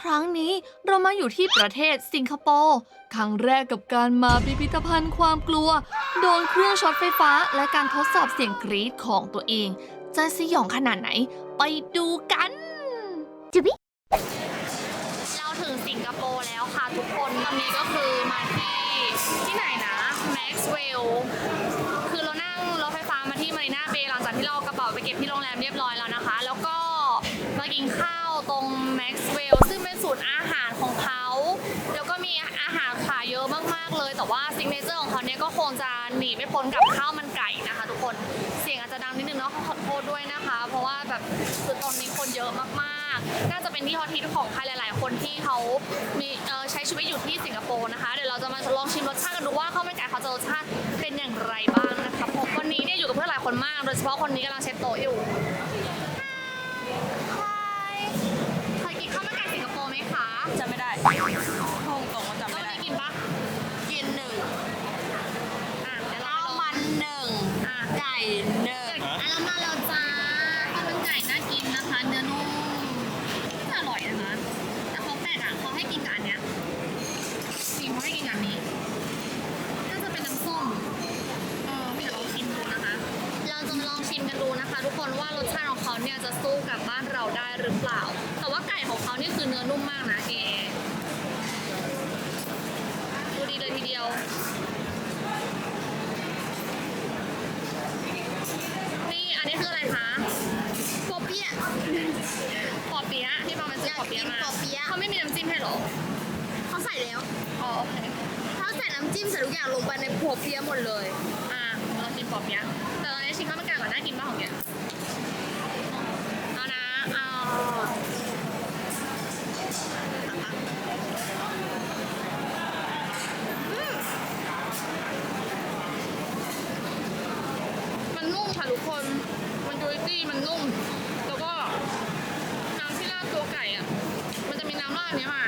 ครั้งนี้เรามาอยู่ที่ประเทศสิงคโปร์ครั้งแรกกับการมาพิพิธภัณฑ์ความกลัว โดนเครื่องช็อตไฟฟ้า และการทดสอบเสียงกรี๊ดของตัวเอง จะสยองขนาดไหน ไปดูกันจุบิเราถึงสิงคโปร์แล้วค่ะทุกคนตอนนี้ก็คือมาที่ที่ไหนนะ Maxwell คือเรา นีไม่พ้นกับข้าวมันไก่นะคะ ทุกคนเสียงอาจจะดังนิดนึงเนาะขอโทษด้วยนะคะ เพราะว่าแบบคือตอนนี้คนเยอะมากๆ น่าจะเป็นที่ฮอตฮิตของใครหลาย ๆ คนที่เขามีเอ่อใช้ชีวิตอยู่ที่สิงคโปร์นะคะ เดี๋ยวเราจะมาลองชิมรสชาติกันดูว่าข้าวมันไก่เขาจะรสชาติเป็นอย่างไรบ้างนะคะผมวันนี้เนี่ยอยู่กับเพื่อนหลายคนมาก โดยเฉพาะคนนี้กำลังเช็ดโต๊ะอยู่ Hi เคยกินข้าวมันไก่สิงคโปร์ไหมคะจำไม่ได้คงตรงว่าจำแล้วไม่วันได้นี้กินปะกินหนึ่ง ไก่หนึ่งอะเรามาแล้วจ้าข้าวมันไก่น่ากินนะคะเนื้อนุ่มอร่อยนะคะแต่เขาแปลกอะเขาให้กินกับอันเนี้ยสีเขาให้กินกับอันนี้น่าจะเป็นน้ำส้มเออเดี๋ยวลองชิมดูนะคะ เราจะมาลองชิมกันดูนะคะ ทุกคนว่ารสชาติของเขาเนี่ยจะสู้กับบ้านเราได้หรือเปล่า แต่ว่าไก่ของเขานี่คือเนื้อนุ่มมากนะเอดูดีเลยทีเดียว นี่อันนี้คืออะไรคะปอเปี๊ยะปอเปี๊ยะที่มาเป็นซื้อปอเปี๊ยะมาอยากกินปอเปี๊ยะเขาไม่มีน้ำจิ้มให้เหรอเขาใส่แล้วอ๋อโอเคถ้าใส่น้ำจิ้มใส่ทุกอย่างลงไปในปอเปี๊ยะหมดเลย อะเราชิมปอเปี๊ยะแต่ตอนนี้ชิมข้าวมันไก่ก่อนน่ากินมากของเนี้ยเอานะเอามันนุ่มค่ะทุกคน มันจุยซี่มันนุ่ม แล้วก็น้ำที่ราดตัวไก่อะ มันจะมีน้ำราดเนี้ยค่ะ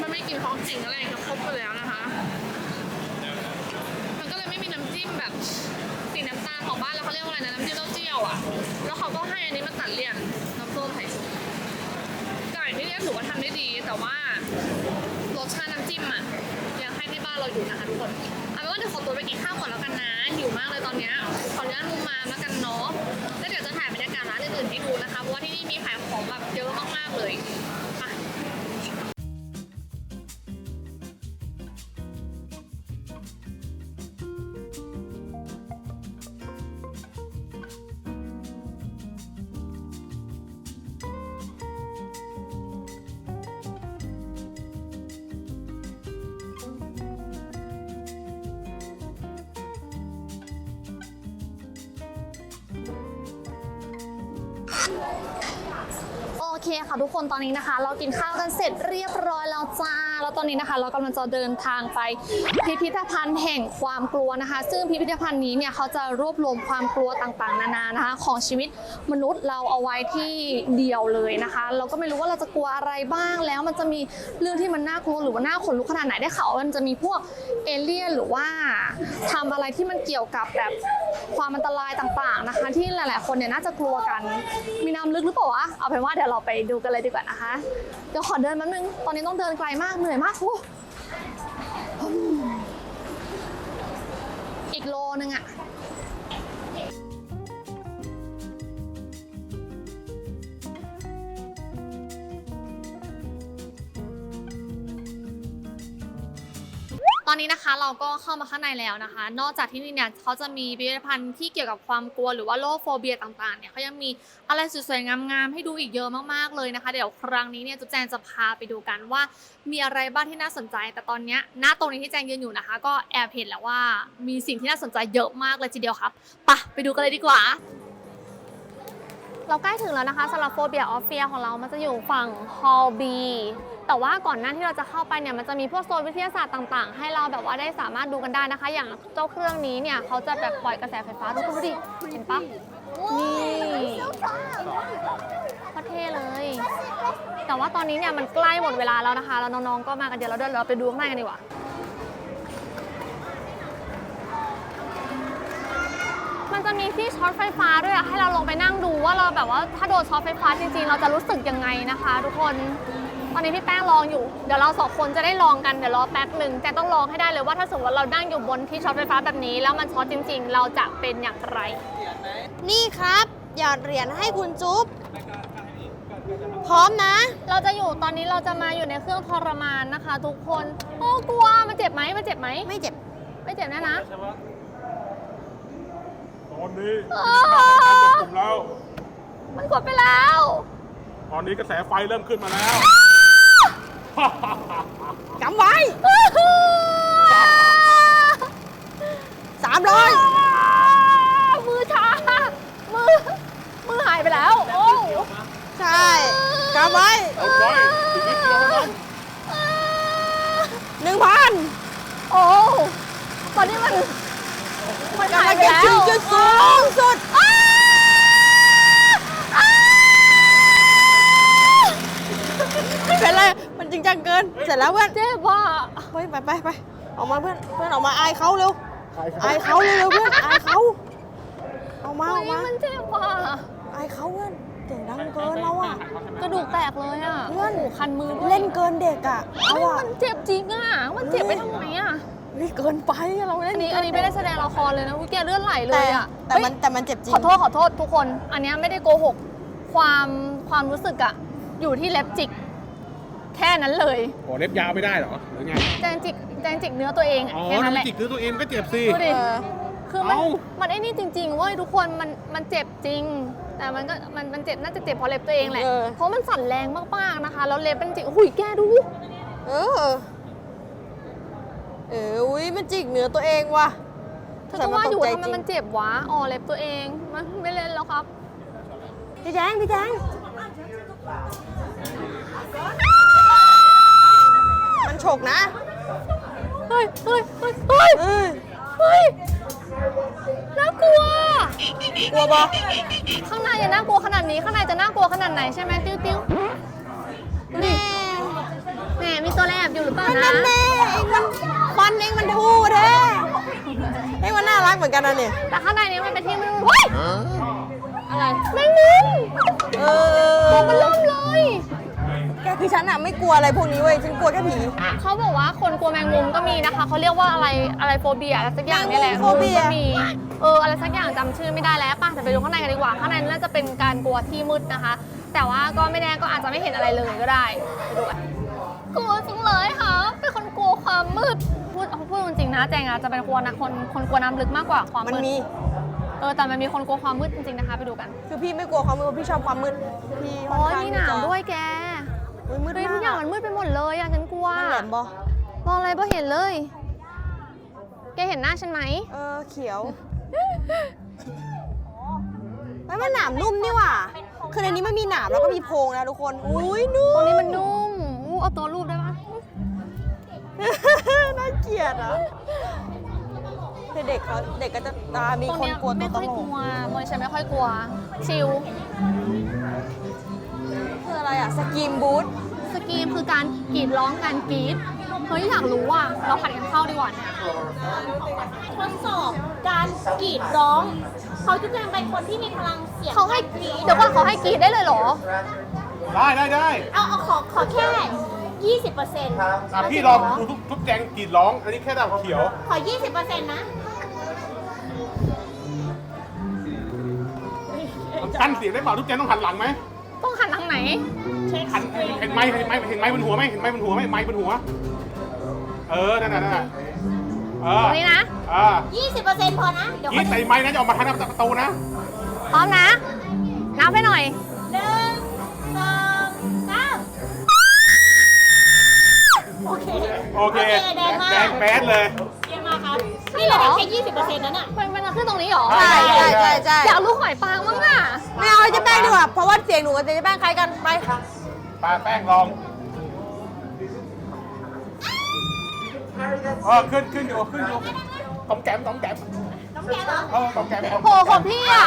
มันไม่กลินของจริ งอะไรบครบไปแล้วนะคะ มันก็เลยไม่มีน้ำจิ้มแบบสีน้ำตาลของบ้านแล้วเขาเรียกว่าอะไรนะน้ำจิ้มเต้าเจี้ยวอะ แล้วเขาก็ให้อันนี้มาตัดเลี่ยนน้ำส้มไข่สุกไก่ที่เนี่ยถือว่าทำได้ดี แต่ว่ารสชาติน้ำจิ้มอะยังให้ที่บ้านเราอยู่นะคะทุกคนเอาเป็นว่าเดี๋ยวขอตัวไปกินข้าวก่อนแล้วกันนะหิวมากเลยตอนเนี้ยขออนุญาตมุมมาแล้วกันเนาะแล้วเดี๋ยวจะถ่ายบรรยากาศร้านอื่นๆให้ดูนะคะเพราะว่าที่นี่มีขายของแบบเยอะมากๆ โอเคค่ะทุกคนตอนนี้นะคะ เรากินข้าวกันเสร็จเรียบร้อยแล้วจ้า แล้วตอนนี้นะคะ เรากำลังจะเดินทางไปพิพิธภัณฑ์แห่งความกลัวนะคะ ซึ่งพิพิธภัณฑ์นี้เนี่ยเขาจะรวบรวมความกลัวต่างๆ นานานะคะ ของชีวิตมนุษย์เราเอาไว้ที่เดียวเลยนะคะ เราก็ไม่รู้ว่าเราจะกลัวอะไรบ้าง แล้วมันจะมีเรื่องที่มันน่ากลัวหรือว่าน่าขนลุกขนาดไหนได้ข่าวมันจะมีพวกเอเลี่ยนหรือว่าทำอะไรที่มันเกี่ยวกับแบบความอันตรายต่างๆนะคะ ที่หลายๆคนเนี่ยน่าจะกลัวกัน มีน้ำลึกหรือเปล่าวะเอาเป็นว่าเดี๋ยวเราไปดูกันเลยดีกว่านะคะเดี๋ยวขอเดินแป๊บนึงตอนนี้ต้องเดินไกลมากเหนื่อยมากโอ้อีกโลนึงอะ อนนี้นะคะเราก็เข้ามาข้างในแล้วนะคะ นอกจากที่นี่เนี่ยเขาจะมีพิพิธภัณฑ์ที่เกี่ยวกับความกลัวหรือว่าโรคโฟเบียต่างๆเนี่ยเขายังมีอะไรสวยๆงามๆให้ดูอีกเยอะมากๆเลยนะคะ เดี๋ยวครั้งนี้เนี่ยจุ๊แจงจะพาไปดูกันว่า มีอะไรบ้างที่น่าสนใจ แต่ตอนนี้หน้าตรงนี้ที่แจงยืนอยู่นะคะ ก็แอบเห็นแล้วว่ามีสิ่งที่น่าสนใจเยอะมากเลยทีเดียวครับไปไปดูกันเลยดีกว่า เราใกล้ถึงแล้วนะคะสำหรับโฟเบียออฟเฟียของเรา มันจะอยู่ฝั่งฮอลบีแต่ว่าก่อนหน้าที่เราจะเข้าไปเนี่ยมันจะมีพวกโซนวิทยาศาสตร์ต่างๆ ให้เราแบบว่าได้สามารถดูกันได้นะคะ อย่างเจ้าเครื่องนี้เนี่ยเขาจะแบบปล่อยกระแสไฟฟ้าทุกคนดูดิเห็นปะนี่ก็เท่เลย แต่ว่าตอนนี้เนี่ยมันใกล้หมดเวลาแล้วนะคะ แล้วน้องๆก็มากันเดี๋ยวเราเดินเราไปดูข้างในกันดีกว่า มัน จะมีที่ช็อตไฟฟ้าด้วยอะให้เราลงไปนั่งดูว่าเราแบบว่าถ้าโดนช็อตไฟฟ้าจริงๆ เราจะรู้สึกยังไงนะคะ ทุกคนตอนนี้พี่แป้งลองอยู่ เดี๋ยวเราสองคนจะได้ลองกันเดี๋ยวรอแป๊บหนึ่งแต่ต้องลองให้ได้เลยว่าถ้าสมมติว่าเรานั่งอยู่บนที่ช็อตไฟฟ้าแบบนี้ แล้วมันช็อตจริง ๆ เราจะเป็นอย่างไร นี่ครับ หยอดเหรียญให้คุณจุ๊บพร้อมนะ เราจะอยู่ตอนนี้เราจะมาอยู่ในเครื่องทรมานนะคะ ทุกคนโอ้กลัวมันเจ็บไหมมันเจ็บไหมไม่เจ็บ ไม่เจ็บแน่นะตอนนี้อ้า กลุ่มแล้ว มันกดไปแล้ว ตอนนี้กระแสไฟเริ่มขึ้นมาแล้วกำไว้สามร้อยมือชามือ มือหายไปแล้ว โอ้ ใช่กำไว้เอาไว้อีกนิดเดียวเท่านั้นหนึ่งพันโอ้ ตอนนี้มัน มันหายกำลังไปจะแล้วถึงจุดสูงสุดไม่เป็นไร มันจริงจังเกิน เสร็จแล้วเพื่อนเจ็บว่ะเฮ้ยไปไปไปออกมาเพื่อน เพื่อนออกมาอายเขาเร็ว อายเขาเร็วๆเพื่อน อายเขาเอามาเฮ้ออยกมามันเจ็บว่ะอายเขาเพื่อนเสียงดังเกินเราอะกระดูกแตกเลยอะ เพื่อนโโหคันมือด้วยเล่นเกินเด็กอะเอาเฮ้ยอะมันเจ็บจริงอะ มันเจ็บไปทำไมอะ นี่เกินไปอะเราเล่อันนนี้อันนี้ไม่ได้แสดงละครเลยนะอุ้ยแกเลือดไหลเลแต่ยอะแต่มันเฮ้ยแต่มันเจ็บจริง ขอโทษขอโทษทุกคน อันเนี้ยไม่ได้โกหก ความความรู้สึกอะอยู่ที่เล็บจิก แค่นั้นเลยโอ้เล็บยาวไม่ได้เหรอหรือไงแจงจิกแจงจิกเนื้อตัวเองอะอ๋อแค่นั้นแหน้ำละจิกคือตัวเองก็เจ็บสิ ดูดิ เออ คือมันเอ้า มันไอ้นี่จริงๆเว้ยทุกคนมันมันเจ็บจริง แต่มันก็มันมันเจ็บน่าจะเจ็บเพราะเล็บตัวเองแหละเออ เพราะมันสั่นแรงมากๆนะคะ แล้วเล็บมันจิกหุยแกดู เออ เอออุ้ยมันจิกเนื้อตัวเองว่ะเธอก็ว่าอยู่แต่ทำไมตกใจจริงมันเจ็บวะอ๋อเล็บตัวเองมันไม่เล่นแล้วครับ พี่แจงพี่แจงมันฉกนะ เฮ้ยเฮ้ยเฮ้ยเฮ้ยเอ้ยเฮ้ยน่ากลัว กลัวบอข้างในจะน่ากลัวขนาดนี้ข้างในจะน่ากลัวขนาดไหนใช่ไหมติ้วติ้วดูดิแหมมีตัวแอบอยู่หรือเปล่ามันนะนั่นแน่เองมัน ฟันเองมันทูแท้เองมันน่ารักเหมือนกันนะเนี่ยแต่ข้างในนี้มันเป็นที่ไม่รู้เฮ้ยอะไรแมงมุมเอตัวอมันเริ่มเลยแกคือฉันอะไม่กลัวอะไรพวกนี้เว้ยฉันกลัวแค่ผีเขาบอกว่าคนกลัวแมงมุมก็มีนะคะเขาเรียกว่าอะไรอะไรโฟเบียอะไรสักอย่างนี่แหละแมงมุมโฟเบียก็มีเอออะไรสักอย่างจำชื่อไม่ได้แล้วป่ะแต่ไปดูข้างในกันดีกว่าข้างในน่าจะเป็นการกลัวที่มืดนะคะ แต่ว่าก็ไม่แน่ก็อาจจะไม่เห็นอะไรเลยก็ได้ไปดูกันกลัวจังเลยค่ะเป็นคนกลัวความมืดพูด เอาพูดจริงๆนะแจงอาจจะเป็นกลัวนะคนคนกลัวน้ำลึกมากกว่าความมันมืดมี เออแต่มันมีคนกลัวความมืดจริงๆนะคะ ไปดูกันคือพี่ไม่กลัวความมืดพี่ชอบความมืดพี่โอ้ยมีหนาวด้วยแกอุ้ยมืดเฮ้ยมาทุกกอย่างมันมืดไปหมดเลยอะฉันกลัวมันแหลมบอมองอะไรบ่เห็นเลย แกเห็นหน้าฉันไหมเออเขียวไม่มันหนามนุ่มนี่หว่า คือในนี้ไม่มีหนามแล้วก็มีโพรงนะทุกคน อุ้ยนุ่ตรงมนี้มันนุ่มอู้เอาตัวรูปได้ปะ น่าเกลียดอะเด็กเขาเด็กก็จะตามีตรงคนเนี้ยกลัวตัไม่วตค่อยลกกลัวโมยฉันไม่ค่อยกลัว ชิลคืออะไรอะสกีมบูทสกรีมคือการกรีดร้องการกรีดเฮ้ยอยากรู้อะเราผัดกันเข้าดีกว่าเนี่ยทดสอบการกรีดร้อง เขาจะเป็นคนที่มีพลังเสียงเขาให้เดี๋ยวก่อนเขาให้กรีดได้เลยเหรอ ได้ได้ได้เอาเอาขอขอแค่ 20เปอร์เซ็นต์อะพี่ลองดูทุกทุกแจงกรีดร้อง อันนี้แค่ดาวเขียว ขอ20เปอร์เซ็นต์นะกันเสียงได้เปล่าทุกแจงต้องหันหลังไหมต้องหันทางไหนหันเห็นไม้เห็นไม้เห็นไม้บนหัวไหมเห็นไม้บนหัวไหมไม้บนหัว เออ นั่นน่ะนั่นน่ะเอตอรงนี้นะอ่า20เปอร์เซ็นต์พอนะ เดี๋ยวกรีดใส่ไม้นะจะออกมาทางหน้าประตูนะ พร้อมนะนับให้หน่อย เคโอเคแดงมาก แดงแป๊ดเลย เยี่ยมมากครับใช่นี่เหรระอดับแค่20เปอร์เซ็นต์นั้นอะมันมันจะขึ้นตรงนี้เหรอใช่ ใช่ใช่ใช่อยากรู้หอยปางมั้งอะไม่เอาไอ้เจ๊แป้งดีกว่าเพราะว่าเสียงหนูกับเจ๊แป้งคล้ายกันไปปลาแป้งลองเออขึ้นขึ้นอยู่ขึ้นอยู่ ต้มแกมต้มแกมน้องแกเหรอ เออต้มแกมโหของพี่อะ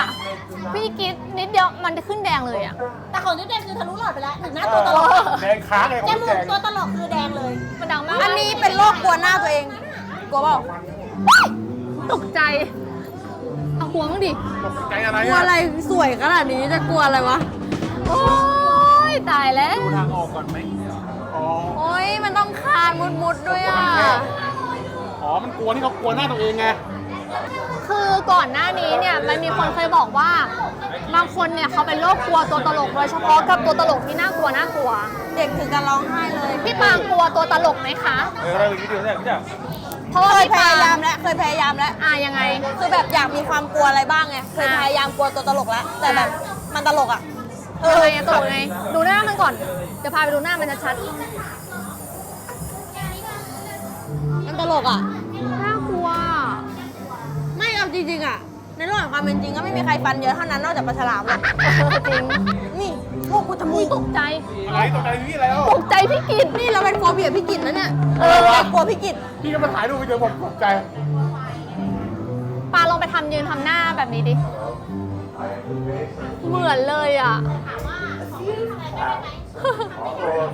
พี่กรีดนิดเดียวมันจะขึ้นแดงเลยอะ แต่ของจุ๊บแดงคือทะลุหลอดไปแล้วถึงหน้าตัวตลกแดงค้างเลยขจองมูแจกงตัวตลกคือแดงเลยมันดังมากอันนี้เป็นโรคกลัวหน้าตัวเอง กลัวเปล่าตกใจเอาหัวมั้งดิใจอะไรกลัวอะอะไรสวยขนาดนี้จะกลัวอะไรวะ โอ้ยตายแล้วทางออกก่อนไหมานมุดๆด้วยอะ อ๋อ มันกลัวที่เขากลัวหน้าตัวเองไง คือก่อนหน้านี้เนี่ยมันมีคนเคยบอกว่า บางคนเนี่ยเขาเป็นโรคกลัวตัวตลกโดยเฉพาะกับตัวตลกที่น่ากลัวน่ากลัว เด็กถึงกับร้องไห้เลยพี่ปางกลัวตัวตลกไหมคะ เอออะไรวิดีโอเนี่ยพี่จ๋าเพราะว่าเคยพี่พปางยายามแล้วเคยพยายามแล้วอะยังไง คือแบบอยากมีความกลัวอะไรบ้างไงเคยอ่าพยายามกลัวตัวตลกแล้วแต่แบบมันตลกอะเอยังอไงอะตลกยังไงดูหน้ามันก่อนเดี๋ยวพาไปดูหน้ามันชัดมันตลกอะ ริงๆอะ ในโลกแห่งความเป็นจริงก็ไม่มีใครฟันเยอะเท่านั้นนอกจากปลาฉลามเลยจริง นี่พวกกูทำมุยตกใจ อะไรตกใจพี่แล้วตกใจพี่กิตนี่เราเป็นโฟเบียพี่กิตนะเนี่ยเออเรากลัวพี่กิตพี่ก็มาถ่ายรูปไปเจอผมตกใจปาลองไปทำยืนทำหน้าแบบนี้ดิ เหมือนเลยอะ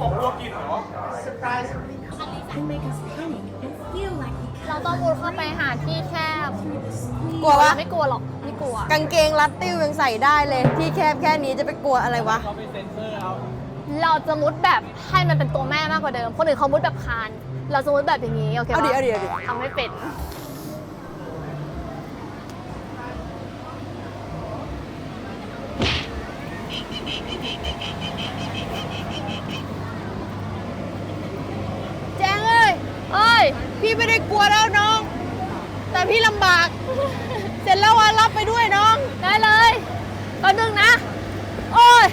ผมกลัวกินเหรอเราต้องมุดเข้าไปหาที่แคบ กลัวปะไม่กลัวหรอกไม่กลัวกางเกงรัดติ้วยังใส่ได้เลย ที่แคบแค่นี้จะไปกลัวอะไรวะเราจะมุดแบบให้มันเป็นตัวแม่มากกว่าเดิม คนอื่นเขามุดแบบคาน เราจะมุดแบบอย่างนี้โอเคปะเอาดิเอาดิเอาดิ ทำไม่เป็นแจ้งเอ้ยเอ้ย พี่ไม่ได้กลัวแล้วน้อง แต่พี่ลำบาก เสร็จแล้วอะรับ ไปด้วยน้อง ได้เลยตอนนึงนะ โอ้ย